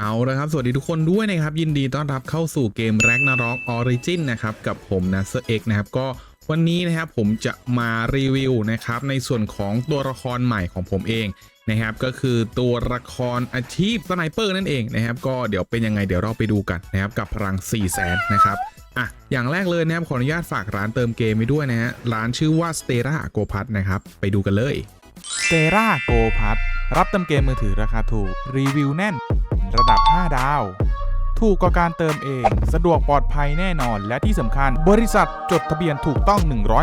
เอาละครับ สวัสดีทุกคนด้วยนะครับ ยินดีต้อนรับเข้าสู่เกมแร็กนาร็อกออริจินนะครับ กับผมนะเซเอ็กนะครับก็วันนี้นะครับผมจะมารีวิวนะครับในส่วนของตัวละครใหม่ของผมเองนะครับ ก็คือตัวละครอาชีพสไนเปอร์นั่นเองนะครับ ก็เดี๋ยวเป็นยังไงเดี๋ยวเราไปดูกันนะครับ กับพลัง 4 0 0แสนนะครับอะอย่างแรกเลยนะครับขออนุญาตฝากร้านเติมเกมไปด้วยนะฮะร้านชื่อว่า Stera g o p a t นะครับไปดูกันเลยเ e ราโกพัทรับเติมเกมมือถือราคาถูกรีวิวแน่น ระดับ 5 ดาว ถูกกว่าการเติมเอง สะดวกปลอดภัยแน่นอน และที่สำคัญ บริษัทจดทะเบียนถูกต้อง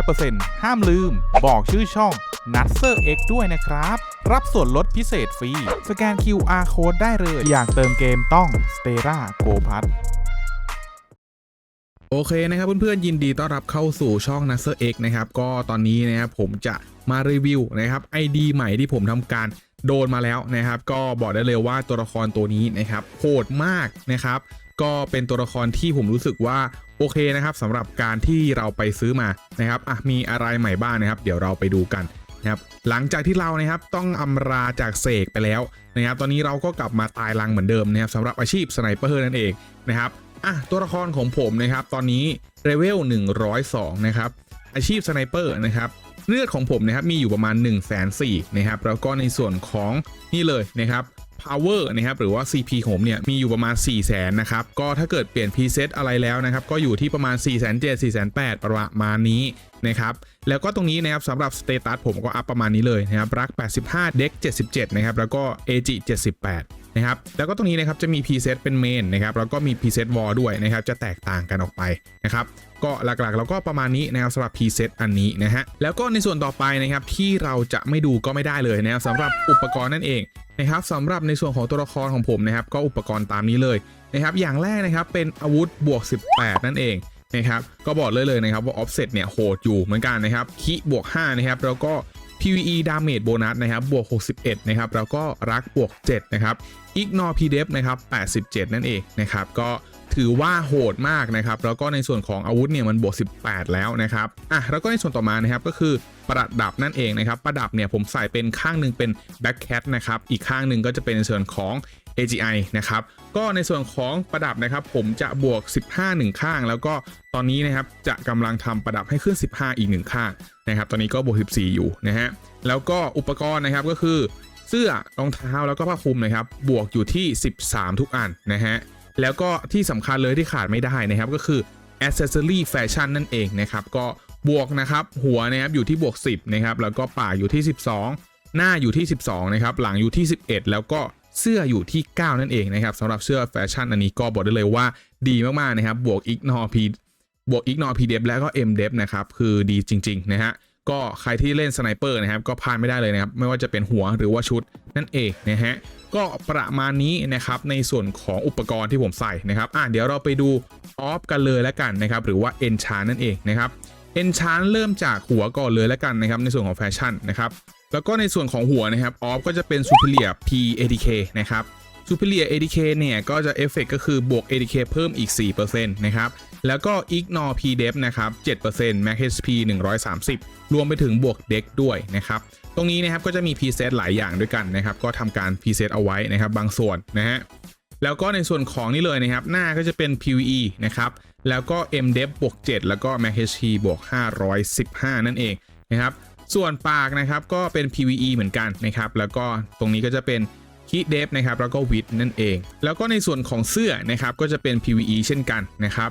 100%ห้ามลืม บอกชื่อช่อง n u t s e r X ด้วยนะครับ รับส่วนลดพิเศษฟรี สแกน QR Code ได้เลย อยากเติมเกมต้อง s t e r a Go p a t โอเคนะครับเพื่อนๆยินดีต้อนรับเข้าสู่ช่อง n a s e r X นะครับ ก็ตอนนี้นะครับผมจะมารีวิวนะครับ ID ใหม่ที่ผมทำการ โดนมาแล้วนะครับ ก็บอกได้เลยว่าตัวละครตัวนี้นะครับโหดมากนะครับ ก็เป็นตัวละครที่ผมรู้สึกว่าโอเคนะครับสำหรับการที่เราไปซื้อมานะครับอะมีอะไรใหม่บ้างนะครับ เดี๋ยวเราไปดูกันนะครับหลังจากที่เรานะครับต้องอำลาจากเสกไปแล้วนะครับตอนนี้เราก็กลับมาตายรังเหมือนเดิมนะครับสำหรับอาชีพสไนเปอร์นั่นเองนะครับอะตัวละครของผมนะครับตอนนี้เลเวล102นะครับอาชีพสไนเปอร์นะครับ เลือดของผมนะครับมีอยู่ประมาณ1 4 0 0 0นะครับแล้วก็ในส่วนของนี่เลยนะครับ power นะครับหรือว่า CP ของผมเนี่ยมีอยู่ประมาณ 4 0 0 0 0นะครับก็ถ้าเกิดเปลี่ยน preset อะไรแล้วนะครับก็อยู่ที่ประมาณ 4 7 0 0 0 4 8 0 0ประมาณนี้นะครับแล้วก็ตรงนี้นะครับสำหรับสเตตัสผมก็อัพประมาณนี้เลยนะครับรัก 85 เด็ก 77 นะครับแล้วก็ AG 78นะครับแล้วก็ตรงนี้นะครับจะมี preset เป็นเมนนะครับแล้วก็มี preset wall ด้วยนะครับจะแตกต่างกันออกไปนะครับ ก็หลักๆ เราก็ประมาณนี้นะครับสำหรับ preset อันนี้นะฮะแล้วก็ในส่วนต่อไปนะครับที่เราจะไม่ดูก็ไม่ได้เลยนะครับสำหรับอุปกรณ์นั่นเองนะครับสำหรับในส่วนของตัวละครของผมนะครับก็อุปกรณ์ตามนี้เลยนะครับอย่างแรกนะครับเป็นอาวุธบวก 18 นั่นเองนะครับก็บอกเลยเลยนะครับว่า offset เนี่ยโหดอยู่เหมือนกันนะครับคิบวก5นะครับแล้วก็ PVE damage bonus นะครับบวก 61 นะครับ แล้วก็รักบวก 7 นะครับ ignore pdef นะครับ 87 นั่นเองนะครับ ก็ ถือว่าโหดมากนะครับ แล้วก็ในส่วนของอาวุธเนี่ยมันบวก 18 แล้วนะครับอะแล้วก็ในส่วนต่อมานะครับก็คือประดับนั่นเองนะครับ ประดับเนี่ยผมใส่เป็นข้างหนึ่งเป็น back cat นะครับ อีกข้างหนึ่งก็จะเป็นในส่วนของ AGI นะครับ ก็ในส่วนของประดับนะครับ ผมจะบวก 15 1 ข้าง แล้วก็ตอนนี้นะครับจะกำลังทำประดับให้ขึ้น 15 อีก 1 ข้างนะครับ ตอนนี้ก็บวก 14 อยู่นะฮะ แล้วก็อุปกรณ์นะครับก็คือเสื้อรองเท้าแล้วก็ผ้าคลุมนะครับ บวกอยู่ที่ 13 ทุกอันนะฮะ แล้วก็ที่สำคัญเลยที่ขาดไม่ได้นะครับก็คือ accessory fashion นั่นเองนะครับก็บวกนะครับหัวนะครับอยู่ที่บวก 10นะครับแล้วก็ปากอยู่ที่ 12 หน้าอยู่ที่ 12นะครับหลังอยู่ที่ 11 แล้วก็เสื้ออยู่ที่ 9 นั่นเองนะครับสำหรับเสื้อแฟชั่นอันนี้ก็บอกได้เลยว่าดีมากๆนะครับบวก ignore p บวก ignore pdef แล้วก็ mdef นะครับคือดีจริงๆนะฮะ ก็ใครที่เล่นสไนเปอร์นะครับก็พลาดไม่ได้เลยนะครับไม่ว่าจะเป็นหัวหรือว่าชุดนั่นเองนะฮะก็ประมาณนี้นะครับในส่วนของอุปกรณ์ที่ผมใส่นะครับอะเดี๋ยวเราไปดูออฟกันเลยแล้วกันนะครับหรือว่า enchant นั่นเองนะครับ enchant เริ่มจากหัวก่อนเลยแล้วกันนะครับในส่วนของแฟชั่นนะครับแล้วก็ในส่วนของหัวนะครับออฟก็จะเป็น superior p adk นะครับ superior adk เนี่ยก็จะเอฟเฟกก็คือบวก adk เพิ่มอีก 4%นะครับ แล้วก็ ignore pdef นะครับ 7% max hp 130 รวมไปถึงบวก deck ด้วยนะครับ ตรงนี้นะครับก็จะมี preset หลายอย่างด้วยกันนะครับ ก็ทำการ preset เอาไว้นะครับบางส่วนนะฮะ แล้วก็ในส่วนของนี่เลยนะครับ หน้าก็จะเป็น PVE นะครับ แล้วก็ MDEF บวก 7 แล้วก็ Max HP บวก 515 นั่นเองนะครับ ส่วนปากนะครับก็เป็น PVE เหมือนกันนะครับ แล้วก็ตรงนี้ก็จะเป็นคีเดฟนะครับแล้วก็วิดนั่นเอง แล้วก็ในส่วนของเสื้อนะครับก็จะเป็น PVE เช่นกันนะครับ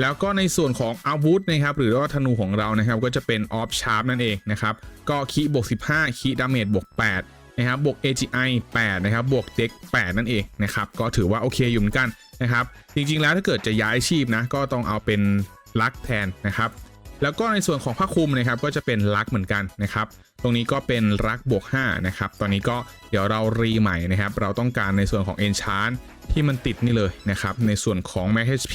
แล้วก็ในส่วนของอาวุธนะครับหรือว่าธนูของเรานะครับก็จะเป็นออฟชาร์ปนั่นเองนะครับก็คีบวก15คีดาเมจบวก8นะครับบวก AGI 8นะครับบวกเด็ก8นั่นเองนะครับก็ถือว่าโอเคอยู่เหมือนกันนะครับจริงๆแล้วถ้าเกิดจะย้ายอาชีพนะก็ต้องเอาเป็นลักแทนนะครับแล้วก็ในส่วนของผ้าคลุมนะครับก็จะเป็นลักเหมือนกันนะครับตรงนี้ก็เป็นรักบวก5นะครับตอนนี้ก็เดี๋ยวเรารีใหม่นะครับเราต้องการในส่วนของ Enchant ที่มันติดนี่เลยนะครับในส่วนของ Max HP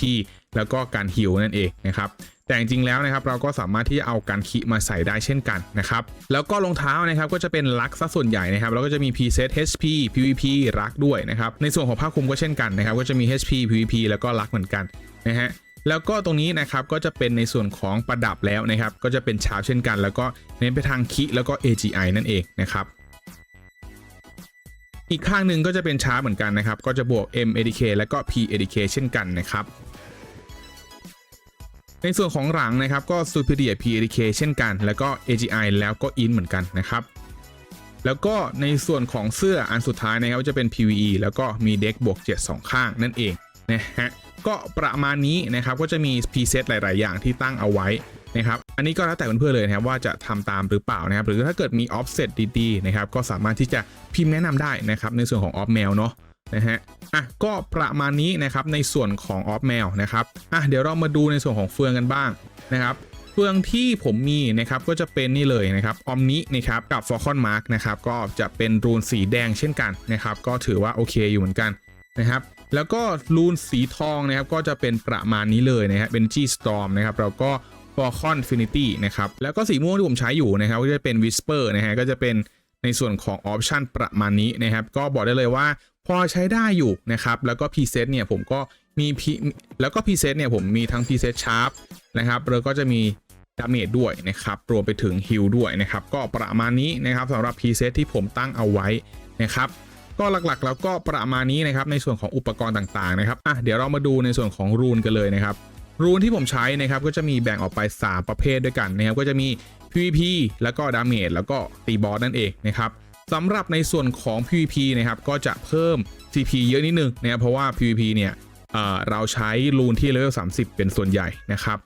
แล้วก็การฮิลนั่นเองนะครับแต่จริงๆแล้วนะครับเราก็สามารถที่จะเอาการคิมาใส่ได้เช่นกันนะครับแล้วก็รองเท้านะครับก็จะเป็นลักซะส่วนใหญ่นะครับแล้วก็จะมี preset HP PVP รักด้วยนะครับในส่วนของผ้าคลุมก็เช่นกันนะครับก็จะมี HP PVP แล้วก็รักเหมือนกันนะฮะแล้วก็ตรงนี้นะครับก็จะเป็นในส่วนของประดับแล้วนะครับก็จะเป็นชาร์ปเช่นกัน แล้วก็เน้นไปทางคิแล้วก็ AGI นั่นเองนะครับอีกข้างหนึ่งก็จะเป็นชาร์ปเหมือนกันนะครับก็จะบวก M ADK และก็ P ADK เช่นกันนะครับ ในส่วนของหลังนะครับก็ Superior P ADK เช่นกัน แล้วก็ AGI แล้วก็ IN เหมือนกันนะครับแล้วก็ในส่วนของเสื้ออันสุดท้ายนะครับจะเป็น PVE แล้วก็มีเด็กบวก7 2 ข้างนั่นเองนะฮะก็ประมาณนี้นะครับก็จะมี preset หลาย ๆ อย่างที่ตั้งเอาไว้นะครับอันนี้ก็แล้วแต่เพื่อนๆเลยนะครับว่าจะทำตามหรือเปล่านะครับหรือถ้าเกิดมี offset ดี ๆ นะครับก็สามารถที่จะพิมพ์แนะนำได้นะครับในส่วนของ off mail เนาะ นะฮะอะก็ประมาณนี้นะครับในส่วนของ off mail นะครับอะเดี๋ยวเรามาดูในส่วนของเฟืองกันบ้างนะครับเฟืองที่ผมมีนะครับก็จะเป็นนี่เลยนะครับออมนินะครับกับ Falcon Mark นะครับก็จะเป็นรูนสีแดงเช่นกันนะครับก็ถือว่าโอเคอยู่เหมือนกันนะครับแล้วก็รูนสีทองนะครับก็จะเป็นประมาณนี้เลยนะครับเป็น G Storm นะครับแล้วก็ Falcon Finity นะครับแล้วก็สีม่วงที่ผมใช้อยู่นะครับก็จะเป็น Whisper นะฮะก็จะเป็นในส่วนของออปชันประมาณนี้นะครับก็บอกได้เลยว่า พอใช้ได้อยู่นะครับ แล้วก็ preset เนี่ยผมก็มี P- แล้วก็ preset เนี่ยผมมีทั้ง preset Sharp นะครับแล้วก็จะมีดาเมจด้วยนะครับ รวมไปถึงฮิลด้วยนะครับ ก็ประมาณนี้นะครับสำหรับ preset ที่ผมตั้งเอาไว้นะครับ ก็หลักๆแล้วก็ประมาณนี้นะครับในส่วนของอุปกรณ์ต่างๆนะครับอะเดี๋ยวเรามาดูในส่วนของรูนกันเลยนะครับ รูนที่ผมใช้นะครับก็จะมีแบ่งออกไป 3 ประเภทด้วยกันนะครับ ก็จะมี PVP แล้วก็ดาเมจแล้วก็ตีบอสนั่นเองนะครับ สำหรับในส่วนของ PVP นะครับก็จะเพิ่ม CP เยอะนิดนึงนะครับเพราะว่า PVP เนี่ยเเราใช้ลูนที่เลเวล30 เป็นส่วนใหญ่นะครับ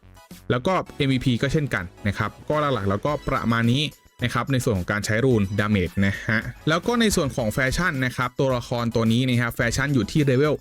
แล้วก็ MVP ก็เช่นกันนะครับ ก็หลักๆแล้วก็ประมาณนี้นะครับในส่วนของการใช้รูนดาเมจนะฮะแล้วก็ในส่วนของแฟชั่นนะครับตัวละครตัวนี้นะครับแฟชั่นอยู่ที่เลเวล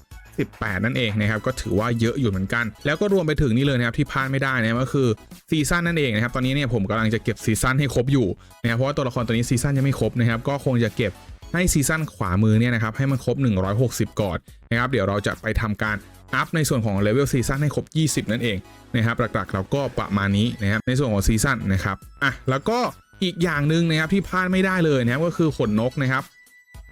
18 นั่นเองนะครับก็ถือว่าเยอะอยู่เหมือนกัน แล้วก็รวมไปถึงนี่เลยนะครับที่พลาดไม่ได้นะก็คือซีซั่นนั่นเองนะครับตอนนี้เนี่ยผมกำลังจะเก็บซีซั่นให้ครบอยู่นะครับเพราะว่าตัวละครตัวนี้ซีซั่นยังไม่ครบนะครับก็คงจะเก็บให้ซีซั่นขวามือเนี่ยนะครับให้มันครบ 160 ก่อนนะครับเดี๋ยวเราจะไปทำการอัพในส่วนของเลเวลซีซั่นให้ครบ 20 นั่นเองนะครับหลักๆเราก็ประมาณนี้นะครับในส่วนของซีซั่นนะครับอะแล้วก็อีกอย่างหนึ่งนะครับที่พลาดไม่ได้เลยนะครับก็คือขนนกนะครับ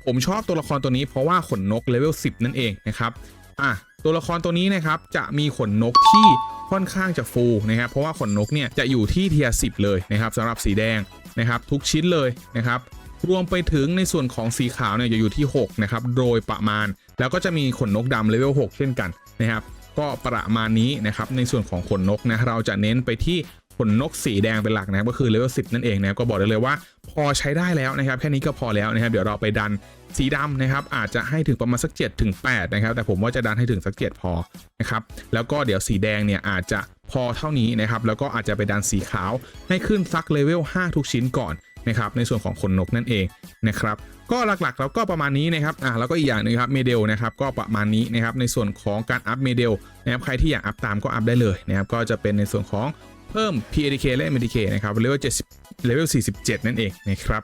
ผมชอบตัวละครตัวนี้เพราะว่าขนนกเลเวล10 นั่นเองนะครับอะตัวละครตัวนี้นะครับจะมีขนนกที่ค่อนข้างจะฟูนะครับเพราะว่าขนนกเนี่ยจะอยู่ที่เทียร์10เลยนะครับสำหรับสีแดงนะครับทุกชิ้นเลยนะครับรวมไปถึงในส่วนของสีขาวเนี่ยจะอยู่ที่6นะครับโดยประมาณ แล้วก็จะมีขนนกดำเลเวล6เช่นกันนะครับก็ประมาณนี้นะครับในส่วนของขนนกนะเราจะเน้นไปที่ นนกสีแดงเป็นหลักนะก็คือเลเวล10นั่นเองนะก็บอกได้เลยว่าพอใช้ได้แล้วนะครับแค่นี้ก็พอแล้วนะครับเดี๋ยวเราไปดันสีดำนะครับอาจจะให้ถึงประมาณสัก7ถึง8นะครับแต่ผมว่าจะดันให้ถึงสัก7พอนะครับแล้วก็เดี๋ยวสีแดงเนี่ยอาจจะพอเท่านี้นะครับแล้วก็อาจจะไปดันสีขาวให้ขึ้นสักเลเวล5ทุกชิ้นก่อนนะครับในส่วนของขนนกนั่นเองนะครับก็หลักๆแล้วก็ประมาณนี้นะครับอะแล้วก็อีกอย่างหนึงครับเมเดลนะครับก็ประมาณนี้นะครับในส่วนของการอัพเมเดลนะครับใครที่อยากอัพตามก็อัพได้เลยนะครับก็จะเป็นในส่วนของ เพิ่ม PADK และ MDK นะครับเลเวล70เลเวล47 นั่นเองนะครับ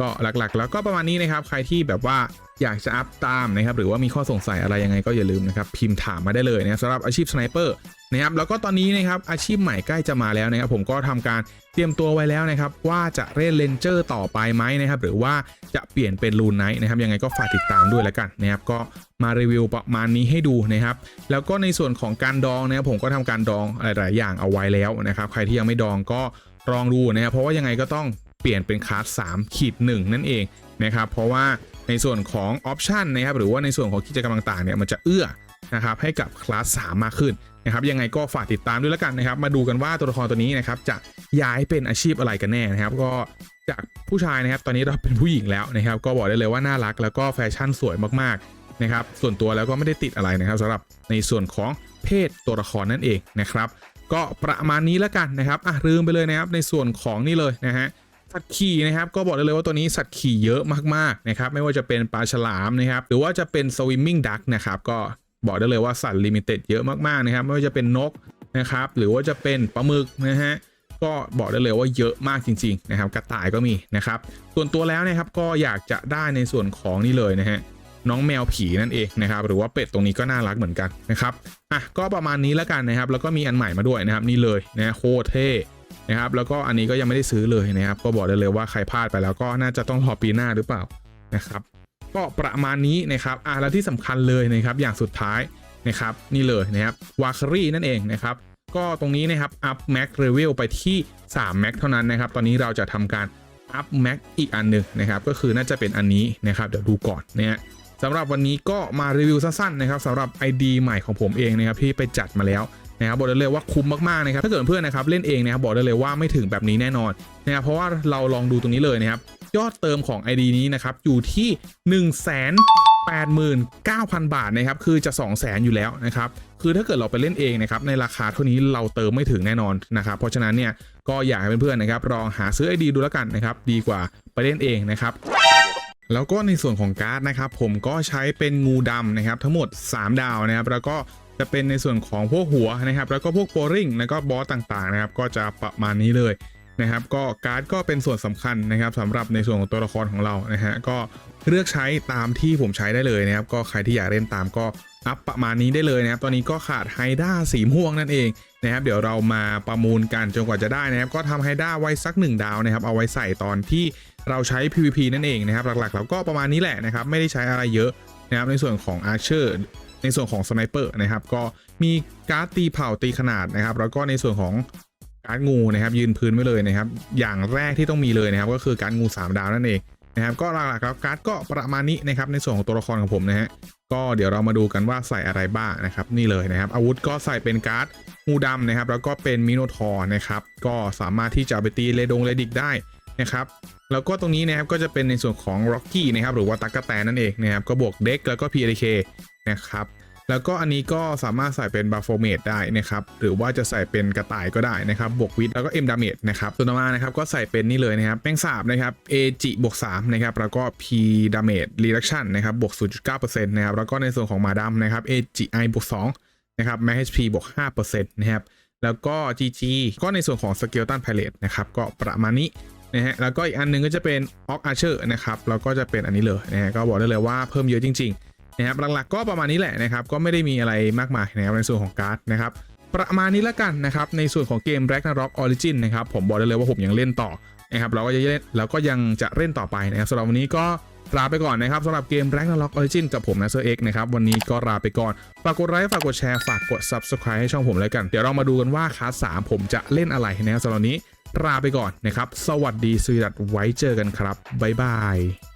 ก็หลักๆ แล้วก็ประมาณนี้นะครับ ใครที่แบบว่าอยากจะอัพตามนะครับ หรือว่ามีข้อสงสัยอะไรยังไงก็อย่าลืมนะครับ พิมพ์ถามมาได้เลยนะครับสำหรับอาชีพสไนเปอร์นะครับแล้วก็ตอนนี้นะครับอาชีพใหม่ใกล้จะมาแล้วนะครับผมก็ทำการเตรียมตัวไว้แล้วนะครับ ว่าจะเล่นเลนเจอร์ต่อไปไหมนะครับ หรือว่าจะเปลี่ยนเป็นลูนไนท์นะครับ ยังไงก็ฝากติดตามด้วยแล้วกันนะครับ ก็มารีวิวประมาณนี้ให้ดูนะครับ แล้วก็ในส่วนของการดองนะครับผมก็ทำการดองหลาย ๆ อย่างเอาไว้แล้วนะครับ ใครที่ยังไม่ดองก็ลองดูนะครับเพราะว่ายังไงก็ต้อง เปลี่ยนเป็นคลาส3ขีด1นั่นเองนะครับเพราะว่าในส่วนของออปชันนะครับหรือว่าในส่วนของกิจกรรมต่างๆเนี่ยมันจะเอื้อนะครับให้กับคลาส3มากขึ้นนะครับยังไงก็ฝากติดตามด้วยแล้วกันนะครับ มาดูกันว่าตัวละครตัวนี้นะครับจะย้ายเป็นอาชีพอะไรกันแน่นะครับ ก็จากผู้ชายนะครับ ตอนนี้เราเป็นผู้หญิงแล้วนะครับ ก็บอกได้เลยว่าน่ารักแล้วก็แฟชั่นสวยมากๆนะครับ ส่วนตัวแล้วก็ไม่ได้ติดอะไรนะครับสำหรับในส่วนของเพศตัวละครนั่นเองนะครับ ก็ประมาณนี้แล้วกันนะครับอะลืมไปเลยนะครับในส่วนของนี่เลยนะฮะ สัตว์ขี่นะครับก็บอกได้เลยว่าตัวนี้สัตว์ขี่เยอะมากๆนะครับไม่ว่าจะเป็นปลาฉลามนะครับหรือว่าจะเป็นสวิมมิ่งดักนะครับก็บอกได้เลยว่าสัตว์ลิมิเต็ดเยอะมากๆนะครับไม่ว่าจะเป็นนกนะครับหรือว่าจะเป็นปลาหมึกนะฮะก็บอกได้เลยว่าเยอะมากจริงๆนะครับกระต่ายก็มีนะครับส่วนตัวแล้วนะครับก็อยากจะได้ในส่วนของนี่เลยนะฮะน้องแมวผีนั่นเองนะครับหรือว่าเป็ดตรงนี้ก็น่ารักเหมือนกันนะครับอะก็ประมาณนี้แล้วกันนะครับแล้วก็มีอันใหม่มาด้วยนะครับนี่เลยนะโคเท่ นะครับแล้วก็อันนี้ก็ยังไม่ได้ซื้อเลยนะครับก็บอกได้เลยว่าใครพลาดไปแล้วก็น่าจะต้องรอปีหน้าหรือเปล่านะครับก็ประมาณนี้นะครับอะแล้วที่สำคัญเลยนะครับอย่างสุดท้ายนะครับนี่เลยนะครับวาคารีนั่นเองนะครับก็ตรงนี้นะครับอัพแม็กเรเวลไปที่3แม็กเท่านั้นนะครับตอนนี้เราจะทำการอัพแม็กอีกอันหนึ่งนะครับก็คือน่าจะเป็นอันนี้นะครับเดี๋ยวดูก่อนนะฮะสำหรับวันนี้ก็มารีวิวสั้นๆนะครับสำหรับ ID ใหม่ของผมเองนะครับที่ไปจัดมาแล้ว นะครับบอกได้เลยว่าคุ้มมากๆนะครับถ้าเกิดเพื่อนนะครับเล่นเองนะครับบอกได้เลยว่าไม่ถึงแบบนี้แน่นอนนะครับเพราะว่าเราลองดูตรงนี้เลยนะครับยอดเติมของ ID นี้นะครับอยู่ที่ 1 0 0 0 0 89,000 บาทนะครับคือจะ 2 0 0 0 0 0 อยู่แล้วนะครับคือถ้าเกิดเราไปเล่นเองนะครับในราคาเท่านี้เราเติมไม่ถึงแน่นอนนะครับเพราะฉะนั้นเนี่ยก็อยากให้เพื่อนๆนะครับลองหาซื้อ ID ดูแล้วกันนะครับดีกว่าไปเล่นเองนะครับแล้วก็ในส่วนของการ์ดนะครับผมก็ใช้เป็นงูดำนะครับทั้งหมด 3 ดาวนะครับแล้วก็ จะเป็นในส่วนของพวกหัวนะครับ แล้วก็พวกโปริงแล้วก็บอสต่างๆนะครับ ก็จะประมาณนี้เลยนะครับ ก็การ์ดก็เป็นส่วนสำคัญนะครับสำหรับในส่วนของตัวละครของเรานะฮะก็เลือกใช้ตามที่ผมใช้ได้เลยนะครับ ก็ใครที่อยากเล่นตามก็อัพประมาณนี้ได้เลยนะครับ ตอนนี้ก็ขาดไฮด้าสีม่วงนั่นเองนะครับ เดี๋ยวเรามาประมูลกันจนกว่าจะได้นะครับ ก็ทำไฮด้าไว้สัก 1 ดาวนะครับ เอาไว้ใส่ตอนที่เราใช้ PVP นั่นเองนะครับ หลักๆ เราก็ประมาณนี้แหละนะครับ ไม่ได้ใช้อะไรเยอะนะครับ ในส่วนของ Archer ในส่วนของ Sniper นะครับก็มีการ์ดตีเผาตีขนาดนะครับ แล้วก็ในส่วนของการ์ดงูนะครับ ยืนพื้นไว้เลยนะครับ อย่างแรกที่ต้องมีเลยนะครับ ก็คือการ์ดงู 3 ดาวนั่นเองนะครับ ก็หลักๆแล้วการ์ดก็ประมาณนี้นะครับ ในส่วนของตัวละครของผมนะฮะก็เดี๋ยวเรามาดูกันว่าใส่อะไรบ้างนะครับ นี่เลยนะครับ อาวุธก็ใส่เป็นการ์ดงูดำนะครับ แล้วก็เป็นมิโนทอร์นะครับ ก็สามารถที่จะไปตีเลดงเลดิกได้นะครับแล้วก็ตรงนี้นะครับก็จะเป็นในส่วนของ Rocky นะครับหรือว่าตักกะแตนนั่นเองนะครับก็บวกเด็กแล้วก็ PDK นะครับ แล้วก็อันนี้ก็สามารถใส่เป็นบัฟโฟเมดได้นะครับ หรือว่าจะใส่เป็นกระต่ายก็ได้นะครับ บวกวิทแล้วก็ M damage นะครับส่วนมานะครับก็ใส่เป็นนี่เลยนะครับแป้งสาบนะครับ AG บวก3นะครับ แล้วก็ P damage reduction นะครับ บวก 0.9%นะครับ แล้วก็ในส่วนของมาดัมนะครับ AGI บวก2นะครับ Max HP บวก5%นะครับ แล้วก็ GG ก็ในส่วนของ Skeleton Pilot นะครับ ก็ประมาณนี้นะฮะ แล้วก็อีกอันหนึงก็จะเป็น Ox Archer นะครับ แล้วก็จะเป็นอันนี้เลยนะฮะ ก็บอกได้เลยว่าเพิ่มเยอะจริง ๆ นะครับหลักๆก็ประมาณนี้แหละนะครับก็ไม่ได้มีอะไรมากมายนะครับในส่วนของการ์ดนะครับประมาณนี้แล้วกันนะครับในส่วนของเกม Ragnarok Origin นะครับผมบอกได้เลยว่าผมยังเล่นต่อนะครับเราก็จะเล่นแล้วก็ยังจะเล่นต่อไปนะครับสำหรับวันนี้ก็ลาไปก่อนนะครับสำหรับเกม Ragnarok Origin กับผมนะเซอร์เอ็กนะครับวันนี้ก็ลาไปก่อน ฝากกดไลค์ฝากกดแชร์ฝากกด Subscribe ให้ช่องผมแล้วกัน เดี๋ยวเรามาดูกันว่าคาส3ผมจะเล่นอะไรนะครับสำหรับวันนี้ลาไปก่อนนะครับ สวัสดีสวีดัตไว้เจอกันครับบ๊ายบาย